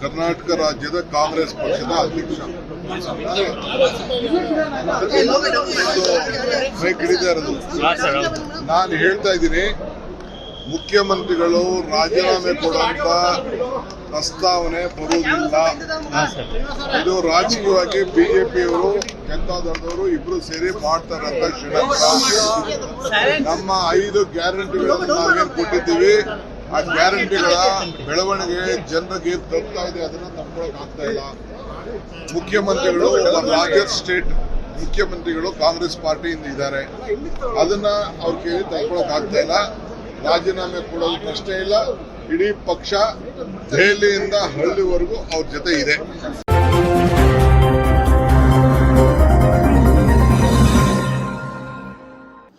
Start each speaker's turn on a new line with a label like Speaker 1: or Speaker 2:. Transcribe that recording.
Speaker 1: ಕರ್ನಾಟಕ ರಾಜ್ಯದ ಕಾಂಗ್ರೆಸ್ ಪಕ್ಷದ ಅಧ್ಯಕ್ಷ. ಮೈಕ್ ನಾನು ಹೇಳ್ತಾ ಇದ್ದೀನಿ, ಮುಖ್ಯಮಂತ್ರಿಗಳು ರಾಜೀನಾಮೆ ಕೊಡುವಂತ ಪ್ರಸ್ತಾವನೆ ಬರುವುದಿಲ್ಲ. ಇದು ರಾಜಕೀಯವಾಗಿ ಬಿಜೆಪಿಯವರು ಜನತಾದಳದವರು ಇಬ್ರು ಸೇರಿ ಮಾಡ್ತಾರಂತ ಷಡ್ಯಂತ್ರ ನಮ್ಮ ಐದು ಗ್ಯಾರಂಟಿಗಳನ್ನು ನಾವೇನು ಕೊಟ್ಟಿದ್ದೀವಿ. ಆ ಗ್ಯಾರಂಟಿಗಳ ಬೆಳವಣಿಗೆ ಜನರಿಗೆ ತಲುಪ್ತಾ ಇದೆ, ಅದನ್ನ ತಪ್ಕೊಳಕ್ ಆಗ್ತಾ ಇಲ್ಲ. ಮುಖ್ಯಮಂತ್ರಿಗಳು ಲಾರ್ಜೆಸ್ಟ್ ಸ್ಟೇಟ್ ಮುಖ್ಯಮಂತ್ರಿಗಳು, ಕಾಂಗ್ರೆಸ್ ಪಾರ್ಟಿಯಿಂದ ಇದ್ದಾರೆ. ಅದನ್ನ ಅವ್ರ ಕೇಳಿ ತಡ್ಕೊಳಕ್ ಆಗ್ತಾ ಇಲ್ಲ. ರಾಜೀನಾಮೆ ಕೊಡೋದು ಪ್ರಶ್ನೆ ಇಲ್ಲ. ಇಡೀ ಪಕ್ಷ ದೆಹಲಿಯಿಂದ ಹಳ್ಳಿವರೆಗೂ ಅವ್ರ ಜೊತೆ ಇದೆ.